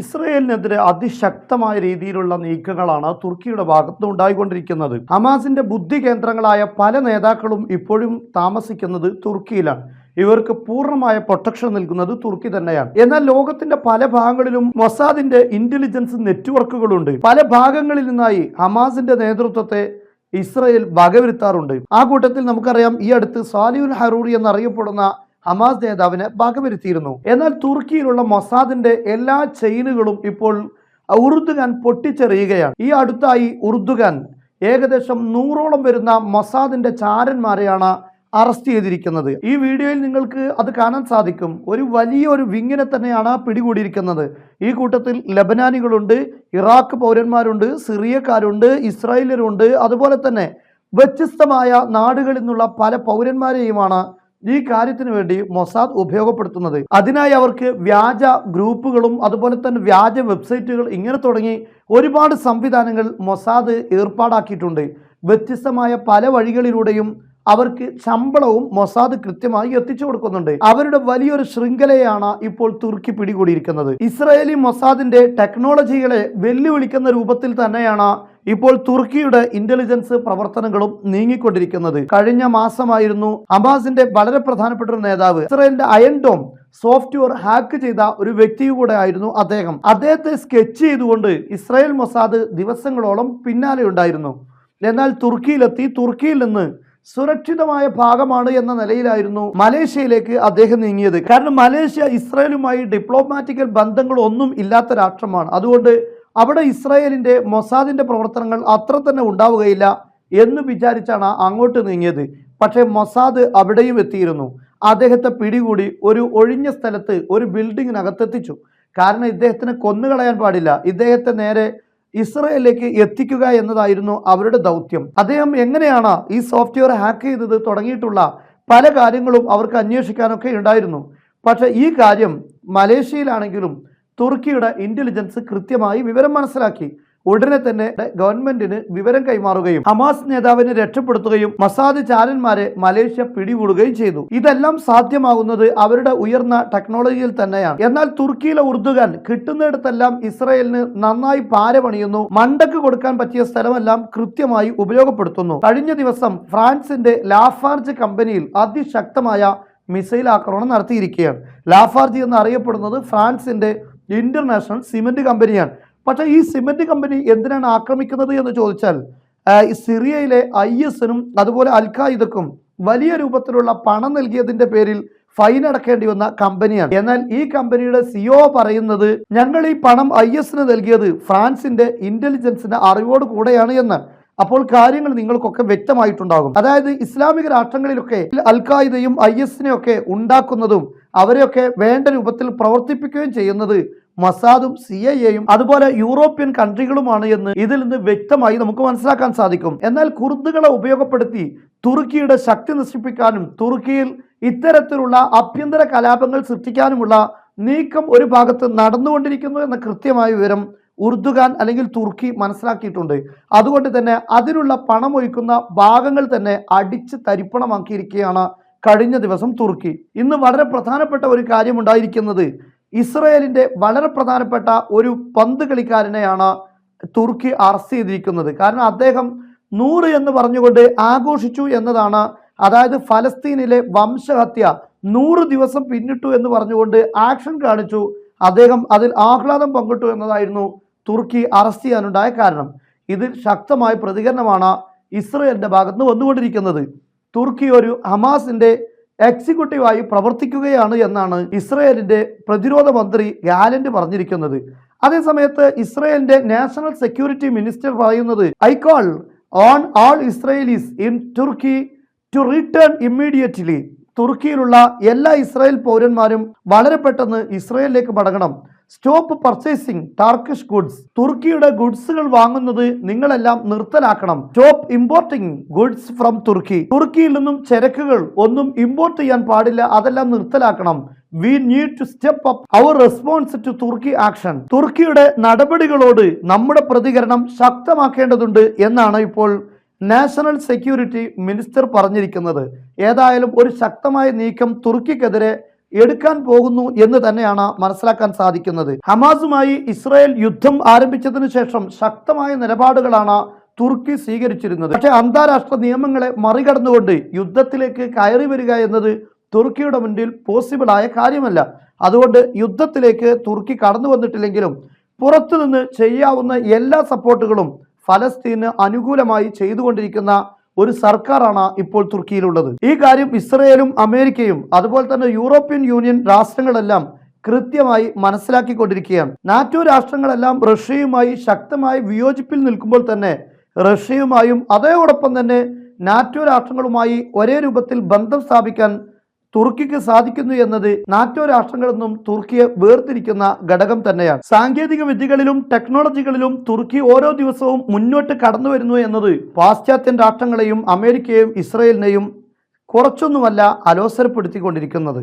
ഇസ്രയേലിനെതിരെ അതിശക്തമായ രീതിയിലുള്ള നീക്കങ്ങളാണ് തുർക്കിയുടെ ഭാഗത്ത് ഉണ്ടായിക്കൊണ്ടിരിക്കുന്നത്. ഹമാസിന്റെ ബുദ്ധി കേന്ദ്രങ്ങളായ പല നേതാക്കളും ഇപ്പോഴും താമസിക്കുന്നത് തുർക്കിയിലാണ്. ഇവർക്ക് പൂർണമായ പ്രൊട്ടക്ഷൻ നൽകുന്നത് തുർക്കി തന്നെയാണ്. എന്നാൽ ലോകത്തിന്റെ പല ഭാഗങ്ങളിലും മൊസാദിന്റെ ഇന്റലിജൻസ് നെറ്റ്വർക്കുകളുണ്ട്. പല ഭാഗങ്ങളിൽ നിന്നായി ഹമാസിന്റെ നേതൃത്വത്തെ ഇസ്രയേൽ വകവരുത്താറുണ്ട്. ആ കൂട്ടത്തിൽ നമുക്കറിയാം ഈ അടുത്ത് സാലിയുൽ ഹറൂറി എന്നറിയപ്പെടുന്ന ഹമാസ് നേതാവിനെ വകവരുത്തിയിരുന്നു എന്നാൽ തുർക്കിയിലുള്ള മൊസാദിന്റെ എല്ലാ ചെയിനുകളും ഇപ്പോൾ ഉറുദുഖാൻ പൊട്ടിച്ചെറിയുകയാണ്. ഈ അടുത്തായി ഉറുദുഖാൻ ഏകദേശം നൂറോളം വരുന്ന മൊസാദിന്റെ ചാരന്മാരെയാണ് അറസ്റ്റ് ചെയ്തിരിക്കുന്നത്. ഈ വീഡിയോയിൽ നിങ്ങൾക്ക് അത് കാണാൻ സാധിക്കും. ഒരു വലിയൊരു വിങ്ങിനെ തന്നെയാണ് പിടികൂടിയിരിക്കുന്നത്. ഈ കൂട്ടത്തിൽ ലബനാനികളുണ്ട് ഇറാഖ് പൗരന്മാരുണ്ട് സിറിയക്കാരുണ്ട് ഇസ്രായേലരുണ്ട് അതുപോലെ തന്നെ വ്യത്യസ്തമായ നാടുകളിൽ നിന്നുള്ള പല പൗരന്മാരെയുമാണ് ഈ കാര്യത്തിന് വേണ്ടി മൊസാദ് ഉപയോഗപ്പെടുത്തുന്നത്. അതിനായി അവർക്ക് വ്യാജ ഗ്രൂപ്പുകളും അതുപോലെ തന്നെ വ്യാജ വെബ്സൈറ്റുകൾ ഇങ്ങനെ തുടങ്ങി ഒരുപാട് സംവിധാനങ്ങൾ മൊസാദ് ഏർപ്പാടാക്കിയിട്ടുണ്ട്. വ്യത്യസ്തമായ പല വഴികളിലൂടെയും അവർക്ക് ശമ്പളവും മൊസാദ് കൃത്യമായി എത്തിച്ചു കൊടുക്കുന്നുണ്ട്. അവരുടെ വലിയൊരു ശൃംഖലയാണ് ഇപ്പോൾ തുർക്കി പിടികൂടിയിരിക്കുന്നത്. ഇസ്രായേലി മൊസാദിന്റെ ടെക്നോളജികളെ വെല്ലുവിളിക്കുന്ന രൂപത്തിൽ തന്നെയാണ് ഇപ്പോൾ തുർക്കിയുടെ ഇന്റലിജൻസ് പ്രവർത്തനങ്ങളും നീങ്ങിക്കൊണ്ടിരിക്കുന്നത്. കഴിഞ്ഞ മാസമായിരുന്നു ഹമാസിന്റെ വളരെ പ്രധാനപ്പെട്ട ഒരു നേതാവ്. ഇസ്രയേലിന്റെ അയൻഡോം സോഫ്റ്റ്വെയർ ഹാക്ക് ചെയ്ത ഒരു വ്യക്തി കൂടെ ആയിരുന്നു അദ്ദേഹം. അദ്ദേഹത്തെ സ്കെച്ച് ചെയ്തുകൊണ്ട് ഇസ്രായേൽ മൊസാദ് ദിവസങ്ങളോളം പിന്നാലെ ഉണ്ടായിരുന്നു. എന്നാൽ തുർക്കിയിലെത്തി തുർക്കിയിൽ നിന്ന് സുരക്ഷിതമായ ഭാഗമാണ് എന്ന നിലയിലായിരുന്നു മലേഷ്യയിലേക്ക് അദ്ദേഹം നീങ്ങിയത്. കാരണം മലേഷ്യ ഇസ്രായേലുമായി ഡിപ്ലോമാറ്റിക്കൽ ബന്ധങ്ങളൊന്നും ഇല്ലാത്ത രാഷ്ട്രമാണ്. അതുകൊണ്ട് അവിടെ ഇസ്രായേലിന്റെ മൊസാദിന്റെ പ്രവർത്തനങ്ങൾ അത്ര തന്നെ ഉണ്ടാവുകയില്ല എന്ന് വിചാരിച്ചാണ് അങ്ങോട്ട് നീങ്ങിയത്. പക്ഷേ മൊസാദ് അവിടെയും എത്തിയിരുന്നു. അദ്ദേഹത്തെ പിടികൂടി ഒരു ഒഴിഞ്ഞ സ്ഥലത്ത് ഒരു ബിൽഡിങ്ങിനകത്തെത്തിച്ചു. കാരണം ഇദ്ദേഹത്തിന് കൊന്നുകളയാൻ പാടില്ല. ഇദ്ദേഹത്തെ നേരെ ഇസ്രയേലിലേക്ക് എത്തിക്കുക എന്നതായിരുന്നു അവരുടെ ദൗത്യം. അദ്ദേഹം എങ്ങനെയാണ് ഈ സോഫ്റ്റ്വെയർ ഹാക്ക് ചെയ്തത് തുടങ്ങിയിട്ടുള്ള പല കാര്യങ്ങളും അവർക്ക് അന്വേഷിക്കാനൊക്കെ ഉണ്ടായിരുന്നു. പക്ഷേ ഈ കാര്യം മലേഷ്യയിലാണെങ്കിലും തുർക്കിയുടെ ഇന്റലിജൻസ് കൃത്യമായി വിവരം മനസ്സിലാക്കി. ഉടനെ തന്നെ ഗവൺമെന്റിന് വിവരം കൈമാറുകയും ഹമാസ് നേതാവിനെ രക്ഷപ്പെടുത്തുകയും മസാദ് ചാരന്മാരെ മലേഷ്യ പിടികൂടുകയും ചെയ്തു. ഇതെല്ലാം സാധ്യമാകുന്നത് അവരുടെ ഉയർന്ന ടെക്നോളജിയിൽ തന്നെയാണ്. എന്നാൽ തുർക്കിയിലെ ഉറുദുകാൻ കിട്ടുന്നിടത്തെല്ലാം ഇസ്രയേലിന് നന്നായി പാര പണിയുന്നു മണ്ടക്ക് കൊടുക്കാൻ പറ്റിയ സ്ഥലമെല്ലാം കൃത്യമായി ഉപയോഗപ്പെടുത്തുന്നു. കഴിഞ്ഞ ദിവസം ഫ്രാൻസിന്റെ ലാഫാർജ് കമ്പനിയിൽ അതിശക്തമായ മിസൈൽ ആക്രമണം നടത്തിയിരിക്കുകയാണ്. ലാഫാർജി എന്ന് അറിയപ്പെടുന്നത് ഫ്രാൻസിന്റെ ഇന്റർനാഷണൽ സിമെന്റ് കമ്പനിയാണ്. പക്ഷേ ഈ സിമെന്റ് കമ്പനി എന്തിനാണ് ആക്രമിക്കുന്നത് എന്ന് ചോദിച്ചാൽ സിറിയയിലെ ഐ എസിനും അതുപോലെ അൽഖായിദക്കും വലിയ രൂപത്തിലുള്ള പണം നൽകിയതിന്റെ പേരിൽ ഫൈൻ അടക്കേണ്ടി വന്ന കമ്പനിയാണ്. എന്നാൽ ഈ കമ്പനിയുടെ സിഒ പറയുന്നത് ഞങ്ങൾ ഈ പണം ഐ എസിന് നൽകിയത് ഫ്രാൻസിന്റെ ഇന്റലിജൻസിന്റെ അറിവോട് കൂടെയാണ് എന്ന് അപ്പോൾ കാര്യങ്ങൾ നിങ്ങൾക്കൊക്കെ വ്യക്തമായിട്ടുണ്ടാകും. അതായത് ഇസ്ലാമിക രാഷ്ട്രങ്ങളിലൊക്കെ അൽ ഖായിദയും ഐ എസിനെയൊക്കെ ഉണ്ടാക്കുന്നതും അവരെയൊക്കെ വേണ്ട രൂപത്തിൽ പ്രവർത്തിപ്പിക്കുകയും ചെയ്യുന്നത് മസാദും സി ഐ എയും അതുപോലെ യൂറോപ്യൻ കൺട്രികളുമാണ് എന്ന് ഇതിൽ നിന്ന് വ്യക്തമായി നമുക്ക് മനസ്സിലാക്കാൻ സാധിക്കും. എന്നാൽ കുർദുകളെ ഉപയോഗപ്പെടുത്തി തുർക്കിയുടെ ശക്തി നശിപ്പിക്കാനും തുർക്കിയിൽ ഇത്തരത്തിലുള്ള ആഭ്യന്തര കലാപങ്ങൾ സൃഷ്ടിക്കാനുമുള്ള നീക്കം ഒരു ഭാഗത്ത് നടന്നുകൊണ്ടിരിക്കുന്നു എന്ന കൃത്യമായ വിവരം ഉറുദുഖാൻ അല്ലെങ്കിൽ തുർക്കി മനസ്സിലാക്കിയിട്ടുണ്ട്. അതുകൊണ്ട് തന്നെ അതിനുള്ള പണം ഒഴുക്കുന്ന ഭാഗങ്ങൾ തന്നെ അടിച്ച് തരിപ്പണമാക്കിയിരിക്കുകയാണ് കഴിഞ്ഞ ദിവസം തുർക്കി. ഇന്ന് വളരെ പ്രധാനപ്പെട്ട ഒരു കാര്യമുണ്ടായിരിക്കുന്നത് ഇസ്രയേലിന്റെ വളരെ പ്രധാനപ്പെട്ട ഒരു പന്ത് കളിക്കാരനെയാണ് തുർക്കി അറസ്റ്റ് ചെയ്തിരിക്കുന്നത്. കാരണം അദ്ദേഹം നൂറ് എന്ന് പറഞ്ഞുകൊണ്ട് ആഘോഷിച്ചു എന്നതാണ്. അതായത് ഫലസ്തീനിലെ വംശഹത്യ നൂറ് ദിവസം പിന്നിട്ടു എന്ന് പറഞ്ഞുകൊണ്ട് ആക്ഷൻ കാണിച്ചു. അദ്ദേഹം അതിൽ ആഹ്ലാദം പങ്കിട്ടു എന്നതായിരുന്നു തുർക്കി അറസ്റ്റ് ചെയ്യാനുണ്ടായ കാരണം. ഇതിൽ ശക്തമായ പ്രതികരണമാണ് ഇസ്രയേലിന്റെ ഭാഗത്ത് നിന്ന് വന്നുകൊണ്ടിരിക്കുന്നത്. തുർക്കി ഒരു ഹമാസിന്റെ എക്സിക്യൂട്ടീവായി പ്രവർത്തിക്കുകയാണ് എന്നാണ് ഇസ്രയേലിന്റെ പ്രതിരോധ മന്ത്രി ഗാലന്റ് പറഞ്ഞിരിക്കുന്നത്. അതേസമയത്ത് ഇസ്രയേലിന്റെ നാഷണൽ സെക്യൂരിറ്റി മിനിസ്റ്റർ പറയുന്നത് I call on all Israelis in Turkey to return immediately. തുർക്കിയിലുള്ള എല്ലാ ഇസ്രായേൽ പൗരന്മാരും വളരെ പെട്ടെന്ന് ഇസ്രയേലിലേക്ക് മടങ്ങണം. സ്റ്റോപ്പ് പർച്ചേസിംഗ് ടർക്കിഷ് ഗുഡ്സ് തുർക്കിയുടെ ഗുഡ്സുകൾ വാങ്ങുന്നത് നിങ്ങളെല്ലാം നിർത്തലാക്കണം. Stop importing goods from Turkey തുർക്കിയിൽ നിന്നും ചരക്കുകൾ ഒന്നും ഇമ്പോർട്ട് ചെയ്യാൻ പാടില്ല അതെല്ലാം നിർത്തലാക്കണം. We need to step up our response to Turkey action തുർക്കിയുടെ നടപടികളോട് നമ്മുടെ പ്രതികരണം ശക്തമാക്കേണ്ടതുണ്ട് എന്നാണ് ഇപ്പോൾ നാഷണൽ സെക്യൂരിറ്റി മിനിസ്റ്റർ പറഞ്ഞിരിക്കുന്നത്. ഏതായാലും ഒരു ശക്തമായ നീക്കം തുർക്കിക്കെതിരെ എടുക്കാൻ പോകുന്നു എന്ന് തന്നെയാണ് മനസ്സിലാക്കാൻ സാധിക്കുന്നത്. ഹമാസുമായി ഇസ്രായേൽ യുദ്ധം ആരംഭിച്ചതിനു ശേഷം ശക്തമായ നിലപാടുകളാണ് തുർക്കി സ്വീകരിച്ചിരുന്നത്. പക്ഷേ അന്താരാഷ്ട്ര നിയമങ്ങളെ മറികടന്നുകൊണ്ട് യുദ്ധത്തിലേക്ക് കയറി വരിക എന്നത് തുർക്കിയുടെ മുന്നിൽ പോസിബിൾ ആയ കാര്യമല്ല. അതുകൊണ്ട് യുദ്ധത്തിലേക്ക് തുർക്കി കടന്നു വന്നിട്ടില്ലെങ്കിലും പുറത്തുനിന്ന് ചെയ്യാവുന്ന എല്ലാ സപ്പോർട്ടുകളും ഫലസ്തീന് അനുകൂലമായി ചെയ്തുകൊണ്ടിരിക്കുന്ന ഒരു സർക്കാരാണ് ഇപ്പോൾ തുർക്കിയിലുള്ളത്. ഈ കാര്യം ഇസ്രയേലും അമേരിക്കയും അതുപോലെ തന്നെ യൂറോപ്യൻ യൂണിയൻ രാഷ്ട്രങ്ങളെല്ലാം കൃത്യമായി മനസ്സിലാക്കിക്കൊണ്ടിരിക്കുകയാണ്. നാറ്റോ രാഷ്ട്രങ്ങളെല്ലാം റഷ്യയുമായി ശക്തമായി വിയോജിപ്പിൽ നിൽക്കുമ്പോൾ തന്നെ റഷ്യയുമായും അതേയോടൊപ്പം തന്നെ നാറ്റോ രാഷ്ട്രങ്ങളുമായി ഒരേ രൂപത്തിൽ ബന്ധം സ്ഥാപിക്കാൻ തുർക്കിക്ക് സാധിക്കുന്നു എന്നത് നാറ്റോ രാഷ്ട്രങ്ങളെന്നും തുർക്കിയെ വേർതിരിക്കുന്ന ഘടകം തന്നെയാണ്. സാങ്കേതിക വിദ്യകളിലും ടെക്നോളജികളിലും തുർക്കി ഓരോ ദിവസവും മുന്നോട്ട് കടന്നു വരുന്നു എന്നത് പാശ്ചാത്യൻ രാഷ്ട്രങ്ങളെയും അമേരിക്കയെയും ഇസ്രയേലിനെയും കുറച്ചൊന്നുമല്ല അലോസരപ്പെടുത്തിക്കൊണ്ടിരിക്കുന്നത്.